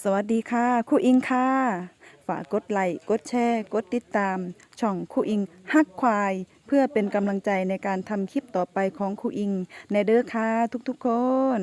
สวัสดีค่ะครูอิงค่ะ ฝากกดไลค์กดแชร์ กดติดตาม ช่องครูอิงฮักควาย เพื่อเป็นกำลังใจในการทำคลิปต่อไปของครูอิงในเด้อค่ะทุกๆคน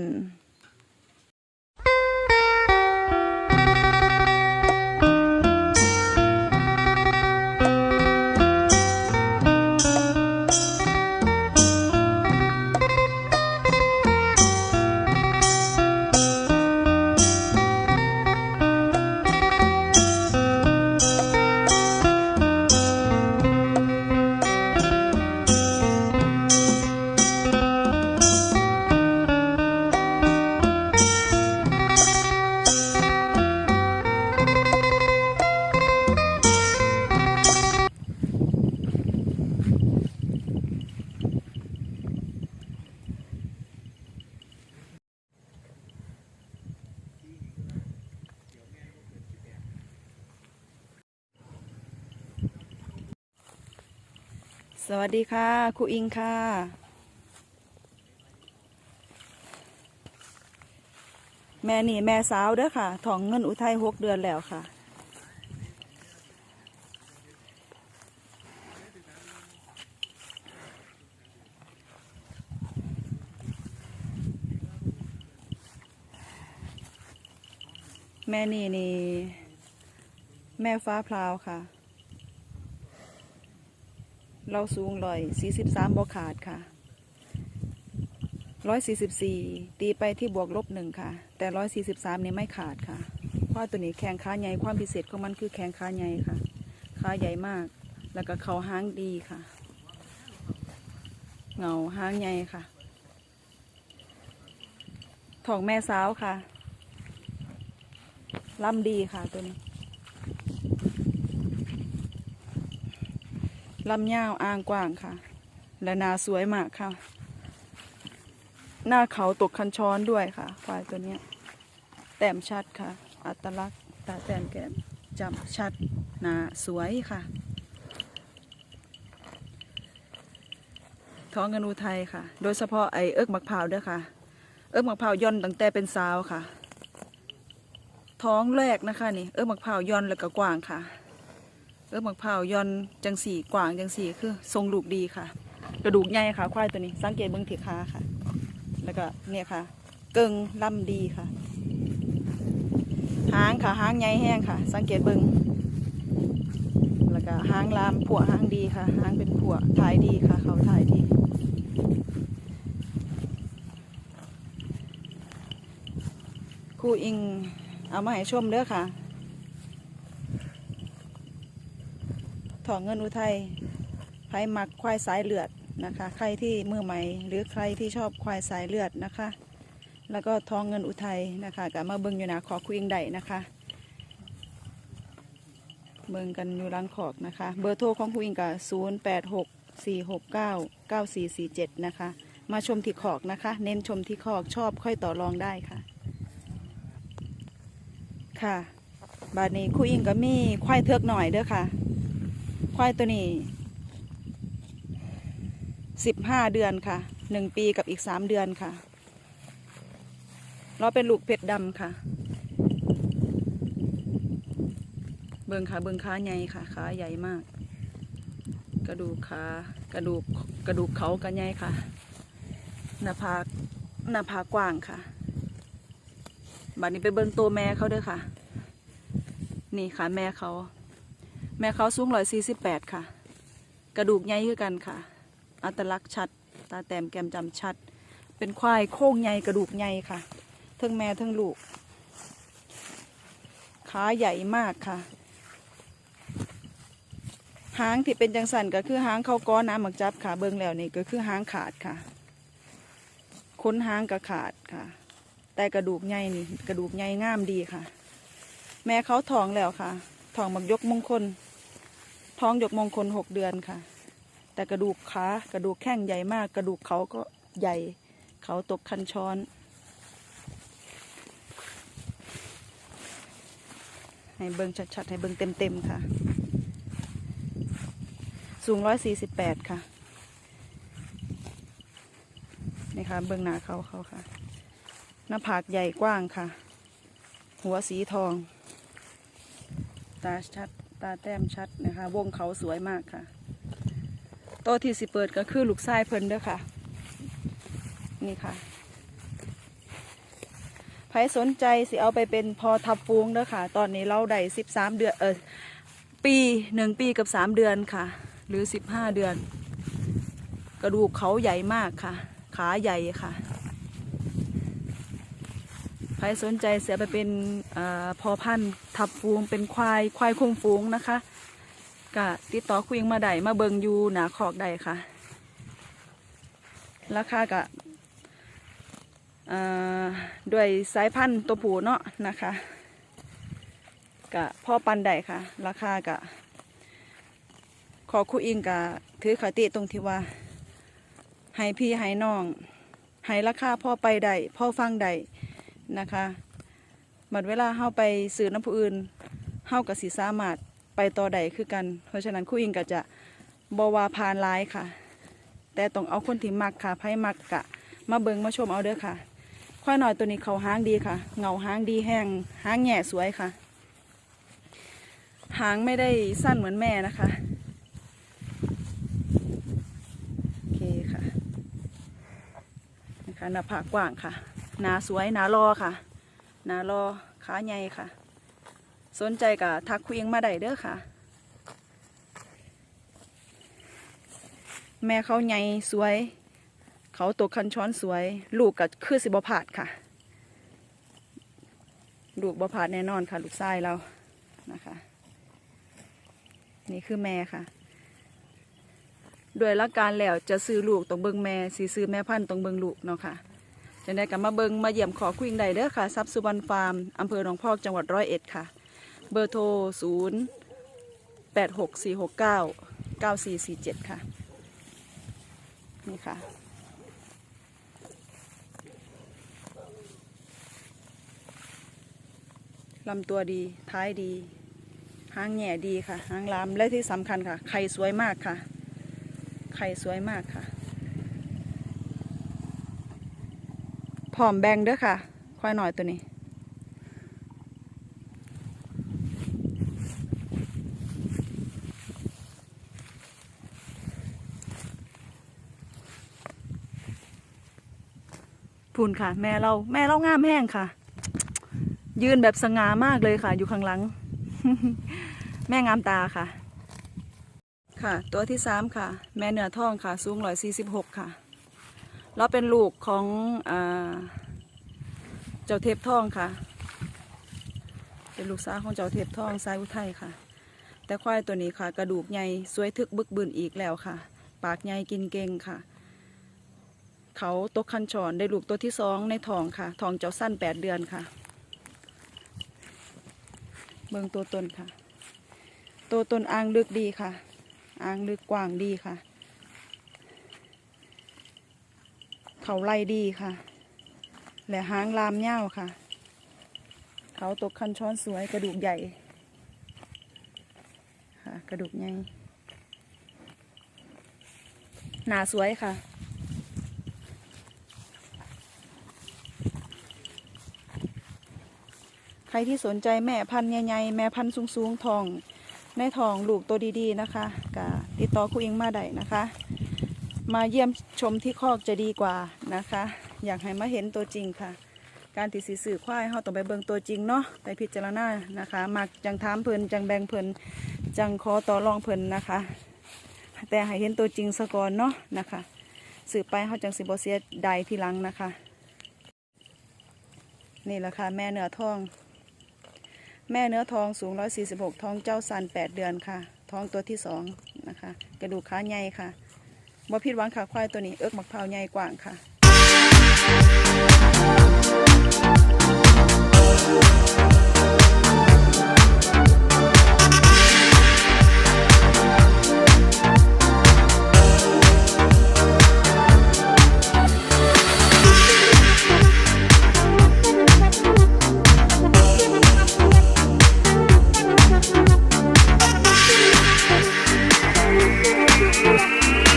สวัสดีค่ะครูอิงค่ะ แม่นี่แม่สาวเด้อค่ะท้องเงินอุทัยหกเดือนแล้วค่ะ แม่นี่นี่ แม่ฟ้าพลาวค่ะ เราสูงร้อยสี่สิบสามบวขาดค่ะร้อยสี่สิบสี่ตีไปที่บวกลบหนึ่งค่ะ แต่ร้อยสี่สิบสามนี่ไม่ขาดค่ะเพราะตัวนี้แข้งขาใหญ่ความพิเศษของมันคือแข้งขาใหญ่ค่ะขาใหญ่มาก แล้วก็เขาหางดีค่ะ เงาหางใหญ่ค่ะทองแม่สาวค่ะลำดีค่ะตัวนี้ ลำยาวอ่างกว้างค่ะ และนาสวยมากค่ะ หน้าเขาตกคันช้อนด้วยค่ะ ควายตัวนี้แต้มชัดค่ะ อัตลักษณ์ตาแต้มแก้มจำชัดนาสวยค่ะ ท้องเงินอุทัยค่ะ โดยเฉพาะไอเอิกมักพร้าวด้อค่ะ เอิกมักพร้าวย่อนตั้งแต่เป็นสาวค่ะ ท้องแรกนะคะนี่ เอิกมักพร้าวย่อนแล้วก็กว้างค่ะ เออหมักเผาย่อนจังสีกว่างจังสีคือ ทรงลูกดีค่ะ กระดูกใหญ่ค่ะ ควายตัวนี้ สังเกตเบิ้งที่ขาค่ะ แล้วก็เนี่ยค่ะ เกิงลำดีค่ะ หางค่ะหางใหญ่แห้งค่ะ สังเกตเบิ้งแล้วก็หางลามผัวหางดีค่ะหางเป็นผัวถ่ายดีค่ะ เขาถ่ายดีครูอิงเอามาให้ชมเด้อค่ะ ถองเงินอุทัยใครมักควายสายเลือดนะคะ ใครที่มือใหม่ หรือใครที่ชอบควายสายเลือดนะคะ แล้วก็ทองเงินอุทัยนะคะกับมาเบิ่งอยู่นาขอคุยงใดนะคะ เบิ่งกันอยู่ร้านขอกนะคะ เบอร์โทรของคุยงกับศูนย์แปดหกสี่หกเก้าเก้าสี่สี่เจ็ดนะคะ มาชมที่ขอกนะคะ เน้นชมที่ขอกชอบค่อยต่อรองได้ค่ะ ค่ะบาดนี้คุยงก็มีควายเทือกหน่อยเด้อค่ะ ควายตัวนี้สิบห้าเดือนค่ะหนึ่งปีกับอีกสามเดือนค่ะ เราเป็นลูกเป็ดดำค่ะ เบิงขาเบิงขาใหญ่ค่ะขาใหญ่มาก กระดูกขากระดูกกระดูกเขากันใหญ่ค่ะหน้าผากหน้าผากกว้างค่ะบัดนี้ไปเบิงตัวแม่เขาด้อค่ะ นี่ค่ะแม่เขา แม่เขาสูงร้อยสี่สิบแปดค่ะ กระดูกใหญ่คือกันค่ะ อัตลักษณ์ชัด ตาแต้มแก้มจำชัด เป็นควายโค้งใหญ่กระดูกใหญ่ค่ะทั้งแม่ทั้งลูก ขาใหญ่มากค่ะ หางที่เป็นจังสันก็คือหางเขาก้อนน้ำหมักจับค่ะเบิ้งแล้วนี่ก็คือหางขาดค่ะค้นหางก็ขาดค่ะ แต่กระดูกใหญ่นี่กระดูกใหญ่งามดีค่ะ แม่เขาท้องแล้วค่ะท้องมักยกมงคล ท้องหยกมงคลหกเดือนค่ะ แต่กระดูกขากระดูกแข้งใหญ่มาก กระดูกเขาก็ใหญ่ เขาตกคันช้อน ให้เบิ้งชัดๆ ให้เบิ้งเต็มๆค่ะ สูงร้อยสี่สิบแปดค่ะ นี่ค่ะ เบิ้งหนาเขาเขาค่ะ หน้าผากใหญ่กว้างค่ะ หัวสีทอง ตาชัด ตาแต้มชัดนะคะ วงเขาสวยมากค่ะ โตที่สิเปิดก็คือลูกทรายเพิ่นเด้อค่ะ นี่ค่ะใครสนใจสิเอาไปเป็นพอทับฟูงเด้อค่ะ ตอนนี้เราได้สิบสามเดือนเออปีหนึ่งปีกับสามเดือนค่ะ หรือสิบห้าเดือน กระดูกเขาใหญ่มากค่ะ ขาใหญ่ค่ะ ใครสนใจเสียไปเป็นอพอพันธุ์ทับฟูงเป็นควายควายคุมฟูงนะคะก็ติดต่อคุยงมาได้มาเบิงอยู่หนาขอกได้ค่ะ ราคากะด้วยสายพันธุ์ตัวผูเนาะนะคะกะพ่อปันได้ค่ะ ราคากะ ขอคุยอิงกะถือคติตรงที่ว่าให้พี่ให้น้องให้ราคาพ่อไปได้พ่อฟังได้ นะคะบัดเวลาเฮาไปสื่อน้ำผู้อื่นเฮากับสีสามารถไปต่อใดคือกัน เพราะฉะนั้นคุยอิงก็จะบวาพานร้ายค่ะ แต่ต้องเอาคนที่มักค่ะไพ่มักกะ มาเบิงมาชมเอาเด้อค่ะค่อยหน่อยตัวนี้เขาห้างดีค่ะ เงาห้างดีแห้งห้างแง่สวยค่ะหางไม่ได้สั้นเหมือนแม่นะคะโอเคค่ะนะคะหน้าผากกว้างค่ะ หนาสวยหนารอค่ะหนารอขาใหญ่ค่ะ สนใจกับทักคุยเองมาได้เด้อค่ะ แม่เขาใหญ่สวย เขาตัวคันช้อนสวย ลูกกับคือสิบผาดค่ะ ลูกบผาดแน่นอนค่ะ ลูกชายเรานะคะ นี่คือแม่ค่ะด้วยหลักการแล้วจะซื้อลูกต้องเบิงแม่สีซื้อแม่พันธุ์ต้องเบิงลูกเนาะค่ะ จะได้กับมาเบิงมาเยี่ยมขอคุยได้เด้อค่ะทรัพย์สุวรรณฟาร์มอำเภอหนองพอกจังหวัดร้อยเอ็ดค่ะ เบอร์โทรศูนย์แปดหกสี่หกเก้าเก้าสี่สี่เจ็ดค่ะ นี่ค่ะ ลำตัวดีท้ายดีหางแหง่ดีค่ะหางลามและที่สำคัญค่ะ ไข่สวยมากค่ะ ไข่สวยมากค่ะ ผอมแบงเด้อค่ะค่อยหน่อยตัวนี้ พูนค่ะ แม่เราแม่เรางามแห้งค่ะ ยืนแบบสง่ามากเลยค่ะ อยู่ข้างหลัง แม่งามตาค่ะ ค่ะ ตัวที่สามค่ะ แม่เหนือทองค่ะ สูงร้อยสี่สิบหกค่ะ เราเป็นลูกของอเจ้าเทพทองค่ะ เป็นลูกสาวของเจ้าเทพทองสายอุทัยค่ะ แต่ควายตัวนี้ค่ะ กระดูกใหญ่สวยทึกบึกบืนอีกแล้วค่ะ ปากใหญ่กินเก่งค่ะ เขาตกคันฉอนได้ลูกตัวที่สองในทองค่ะทองเจ้าสั้นแปดเดือนค่ะ เบิ่งตัวตนค่ะ ตัวตนอ่างลึกดีค่ะอ่างลึกกว้างดีค่ะ เขาไล่ดีค่ะ และหางลามเง่าค่ะ เขาตกคันช้อนสวยกระดูกใหญ่ ค่ะ กระดูกใหญ่หนาสวยค่ะใครที่สนใจแม่พันธุ์ใหญ่ๆแม่พันธุ์สูงๆทองในทองลูกตัวดีๆนะคะก็ติดต่อครูอิงมาได้นะคะ มาเยี่ยมชมที่คอกจะดีกว่านะคะ อยากให้มาเห็นตัวจริงค่ะ การติดสีสื่อควายเขาต้องไปเบิ่งตัวจริงเนาะไปพิจารณานะคะมักจังถามเพลินจังแบงเพลินจังขอต่อรองเพลินนะคะ แต่ให้เห็นตัวจริงสะก่อนเนาะนะคะสืบไปเขาจังสิบเสียใดทีหลังนะคะ นี่แหละค่ะแม่เนื้อทอง แม่เนื้อทองสูง 146 ท้องเจ้าสัน8 เดือนค่ะ ท้องตัวที่สองนะคะ กระดูกขาใหญ่ค่ะ บ่ผิดหวังค่ะควายตัวนี้เอิกมักพร้าวใหญ่กว่างค่ะ